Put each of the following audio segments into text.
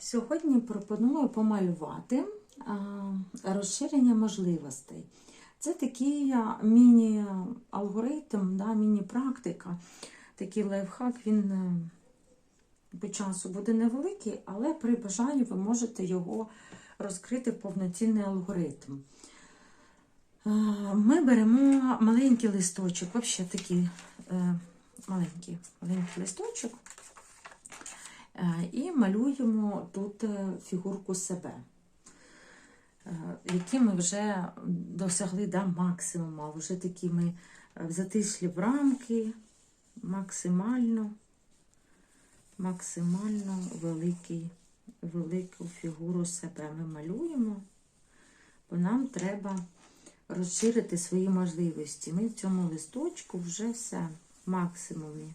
Сьогодні пропоную помалювати розширення можливостей. Це такий міні-алгоритм, да, міні-практика, такий лайфхак, він е, по часу буде невеликий, але при бажанні ви можете його розкрити в повноцінний алгоритм. Ми беремо маленький листочок, взагалі такий е, маленький, маленький листочок. Е, І малюємо тут е, фігурку себе, е, які ми вже досягли да, максимуму, вже такі ми затишлі в рамки, максимально, максимально великий, велику фігуру себе ми малюємо, бо нам треба розширити свої можливості. Ми в цьому листочку вже все в максимумі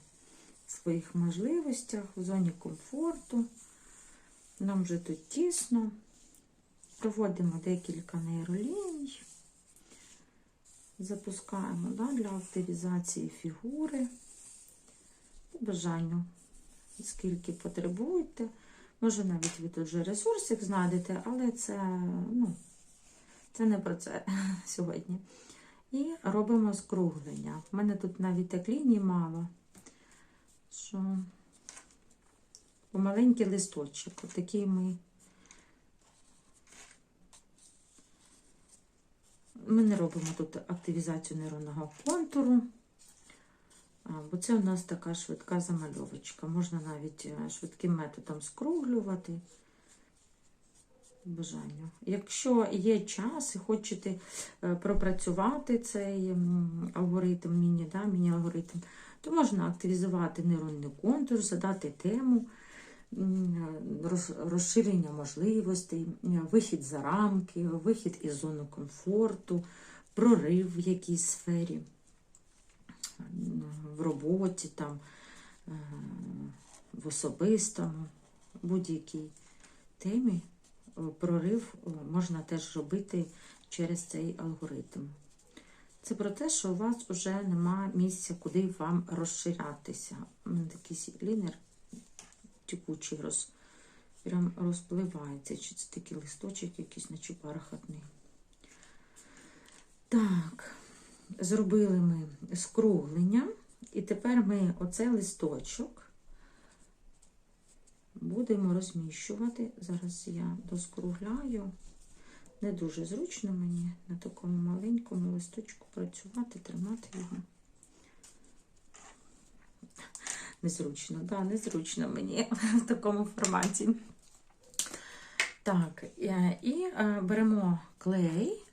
своїх можливостях, в зоні комфорту. Нам вже тут тісно. Проводимо декілька нейроліній. Запускаємо да, для активізації фігури. По бажанню, скільки потребуєте. Може, навіть ви тут вже ресурсик знайдете, але це, ну, це не про це сьогодні. І робимо скруглення. У мене тут навіть так ліній мало що помаленький листочок. Отакий ми. Ми не робимо тут активізацію нейронного контуру, бо це у нас така швидка замальовочка. Можна навіть е, швидким методом скруглювати бажанню. Якщо є час і хочете е, пропрацювати цей алгоритм, міні, да, міні-алгоритм, то можна активізувати нейронний контур, задати тему, розширення можливостей, вихід за рамки, вихід із зони комфорту, прорив в якійсь сфері, в роботі, там, е, в особистому, будь-якій темі. Прорив можна теж робити через цей алгоритм. Це про те, що у вас вже нема місця, куди вам розширятися. У мене такий лінер текучий роз, прям розпливається. Чи це такий листочок якийсь наче бархатний. Так, зробили ми скруглення, і тепер ми оцей листочок будемо розміщувати. Зараз я доскругляю. Не дуже зручно мені на такому маленькому листочку працювати, тримати його. Незручно, да, незручно мені в такому форматі. Так, і беремо клей,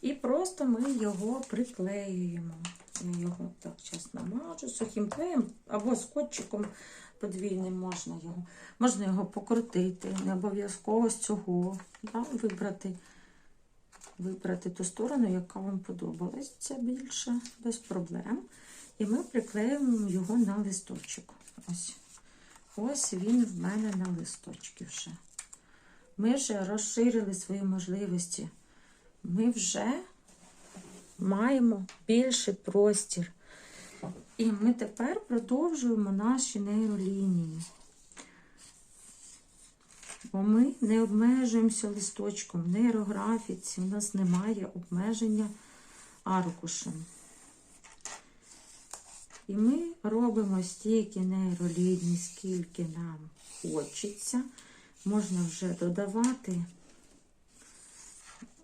і просто ми його приклеюємо. Я його так зараз намажу сухим клеєм або скотчиком подвійним можна його. Можна його покрутити, не обов'язково з цього да, вибрати вибрати ту сторону, яка вам подобалась. Більше, без проблем. І ми приклеїмо його на листочок. Ось Ось він в мене на листочці вже. Ми вже розширили свої можливості. Ми вже маємо більший простір. І ми тепер продовжуємо наші нейролінії. Бо ми не обмежуємося листочком. В нейрографіці у нас немає обмеження аркушем. І ми робимо стільки нейроліній, скільки нам хочеться. Можна вже додавати.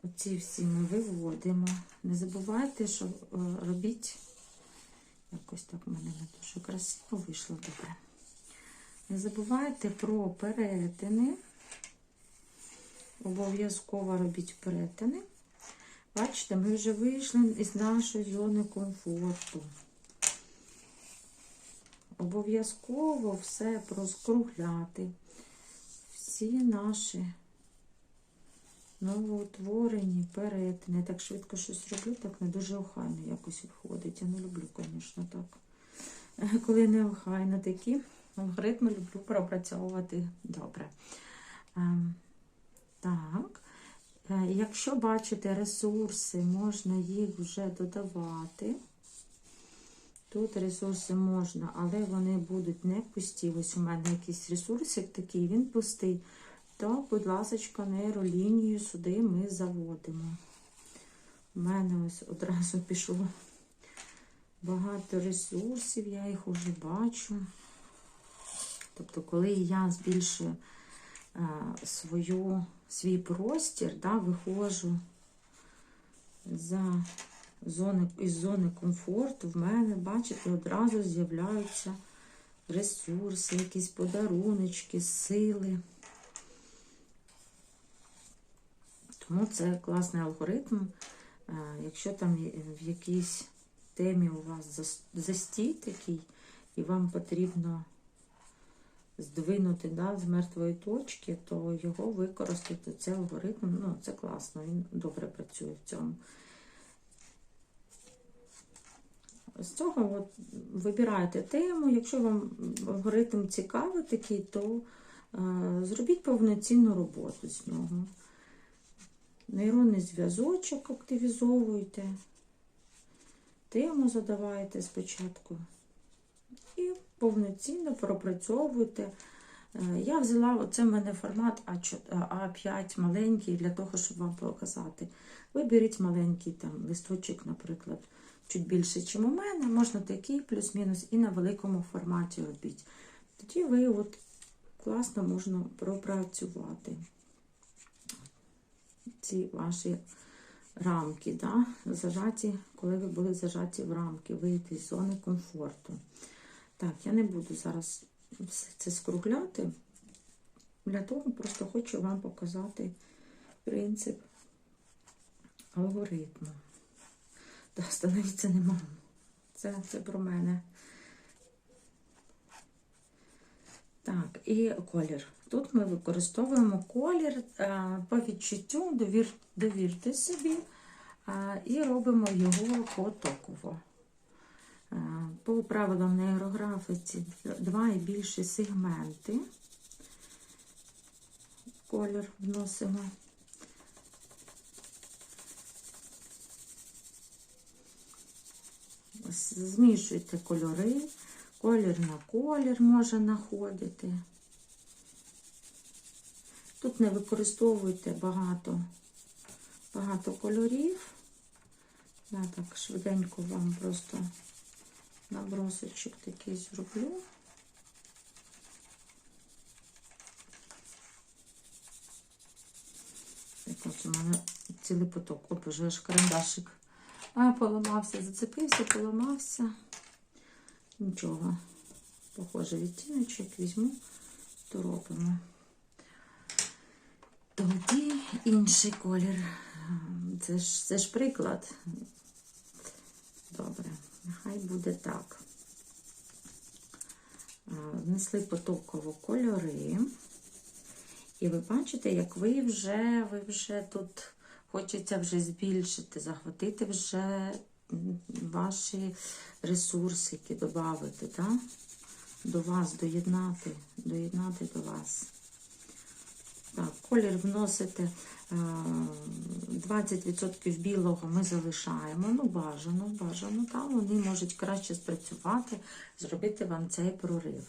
Оці всі ми виводимо. Не забувайте, що е, робіть. Якось так в мене не дуже красиво вийшло добре. Не забувайте про перетини. Обов'язково робіть перетини. Бачите, ми вже вийшли із нашої зони комфорту. Обов'язково все проскругляти. Всі наші новоутворені перетини. Так швидко щось роблю, так не дуже охайно якось виходить. Я не люблю, звісно, так. Коли не охайно такі алгоритми люблю пропрацьовувати добре. Ем, так, е, якщо бачите ресурси, можна їх вже додавати. Тут ресурси можна, але вони будуть не пусті. Ось у мене якийсь ресурсик такий, він пустий. То, будь ласка, нейролінію сюди ми заводимо. У мене ось одразу пішло багато ресурсів, я їх уже бачу. Тобто, коли я збільшую е, свою, свій простір, да, виходжу за зони, із зони комфорту, в мене, бачите, одразу з'являються ресурси, якісь подаруночки, сили. Тому це класний алгоритм. Е, Якщо там в якійсь темі у вас застій такий, і вам потрібно здвинути да, з мертвої точки, то його використати, це алгоритм, ну, це класно, він добре працює в цьому. З цього от вибираєте тему. Якщо вам алгоритм цікавий такий, то е, зробіть повноцінну роботу з нього. Нейронний зв'язочок активізовуйте, тему задавайте спочатку і повноцінно пропрацьовуйте. Е, Я взяла, оце в мене формат А5 маленький для того, щоб вам показати. Виберіть маленький там листочок, наприклад, чуть більше, ніж у мене. Можна такий плюс-мінус і на великому форматі робіть. Тоді ви от класно можна пропрацювати ці ваші рамки, да? зажаті, коли ви були зажаті в рамки, вийти з зони комфорту. Так, я не буду зараз все це скругляти. Для того просто хочу вам показати принцип алгоритму. Да, становиться не можу. Це, це про мене. Так, і колір. Тут ми використовуємо колір по відчуттю, довір, довірте собі, і робимо його потоково. По правилам нейрографіці два і більше сегменти. Колір вносимо. Змішуйте кольори, колір на колір може знаходити. Тут не використовуйте багато, багато кольорів. Я так швиденько вам просто набросочок такий зроблю. Так ось у мене цілий поток. О, боже, аж карандашик. А, поламався, зацепився, поламався. Нічого. Похоже, відтіночок візьму, то робимо. Тоді інший колір. Це ж, це ж приклад. Добре, нехай буде так. Внесли потоково кольори. І ви бачите, як ви вже, ви вже тут хочеться вже збільшити, захватити вже ваші ресурсики, додати, да? до вас, доєднати, доєднати до вас. Так, колір вносите е, 20% білого ми залишаємо. Ну, бажано, бажано, там вони можуть краще спрацювати, зробити вам цей прорив.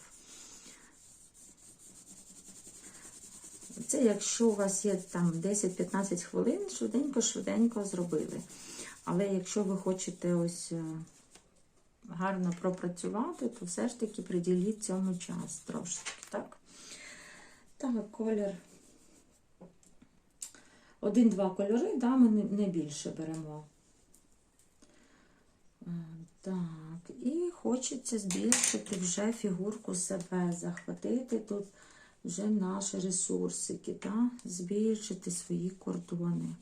Це якщо у вас є там 10-15 хвилин, швиденько-швиденько зробили. Але якщо ви хочете ось е, гарно пропрацювати, то все ж таки приділіть цьому час трошки, так? Так, колір. Один-два кольори, да, ми не, більше беремо. Е, Так, і хочеться збільшити вже фігурку себе, захватити тут вже наші ресурсики, да? збільшити свої кордони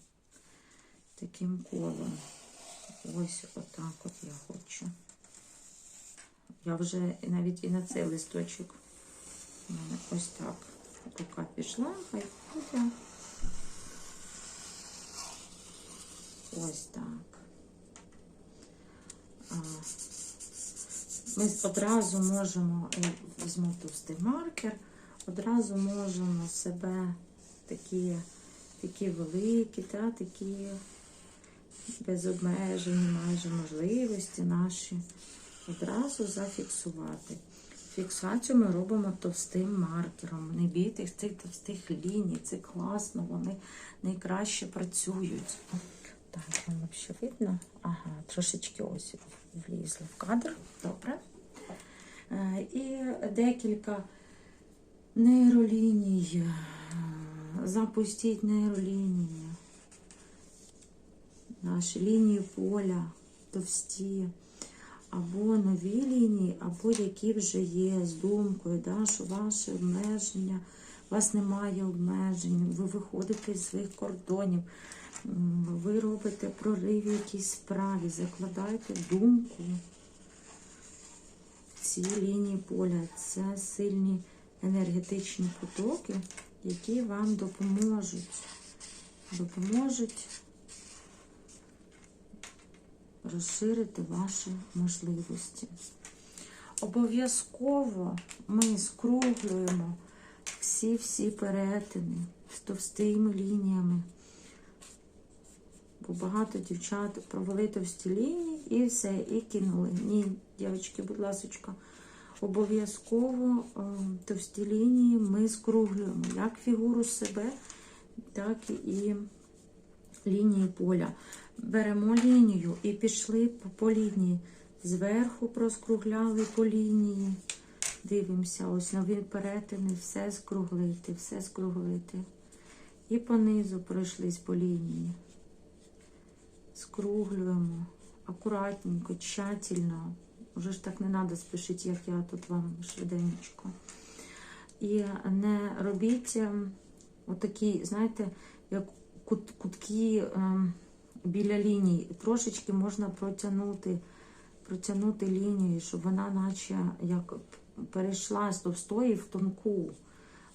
таким колом. Ось отак от я хочу. Я вже навіть і на цей листочок ось так. Рука пішла, хай буде. Ось так. Ми одразу можемо, візьму товстий маркер, одразу можемо себе такі, такі великі, та, такі безобмежені майже можливості наші одразу зафіксувати. Фіксацію ми робимо товстим маркером. Не бійтесь цих товстих ліній, це класно, вони найкраще працюють. Так, вам взагалі видно? Ага, трошечки ось влізли в кадр. Добре. Е, І декілька нейроліній. Е, Запустіть нейролінії. Наші лінії поля товсті, або нові лінії, або які вже є з думкою, да, що ваші обмеження, у вас немає обмежень, ви виходите з своїх кордонів, ви робите прорив в якійсь справі, закладаєте думку в ці лінії поля. Це сильні енергетичні потоки, які вам допоможуть. Допоможуть розширити ваші можливості. Обов'язково ми скруглюємо всі-всі перетини з товстими лініями. Бо багато дівчат провели товсті лінії і все, і кинули. Ні, дівчатки, будь ласка, обов'язково е, товсті лінії ми скруглюємо як фігуру себе, так і лінії поля. Беремо лінію і пішли по, лінії. Зверху проскругляли по лінії. Дивимося, ось нові перетини, все скруглити, все скруглити. І понизу пройшлись по лінії. Скруглюємо акуратненько, тщательно. Уже ж так не треба спішити, як я тут вам швиденько. І не робіть ем, отакі, знаєте, як кут, кутки ем, біля ліній. Трошечки можна протягнути, протягнути лінію, щоб вона наче як перейшла з товстої в тонку.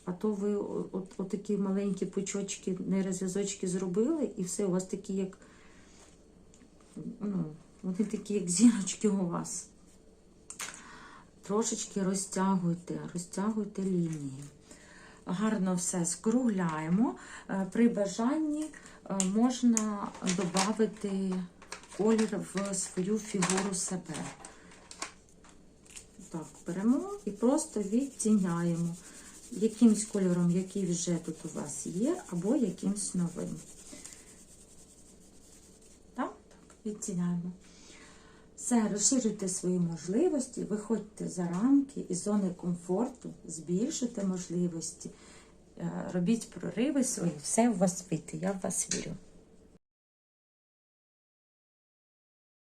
А то ви от, от такі маленькі пучочки, не розв'язочки зробили, і все, у вас такі, як ну, вони такі, як зірочки у вас. Трошечки розтягуйте, розтягуйте лінії. Гарно все скругляємо. Е, При бажанні е, можна додати колір в свою фігуру себе. Так, беремо і просто відтіняємо якимсь кольором, який вже тут у вас є, або якимсь новим. Так, так, відтіняємо. Все, розширюйте свої можливості, виходьте за рамки і зони комфорту, збільшуйте можливості, е, робіть прориви свої, все у вас вийде, я в вас вірю.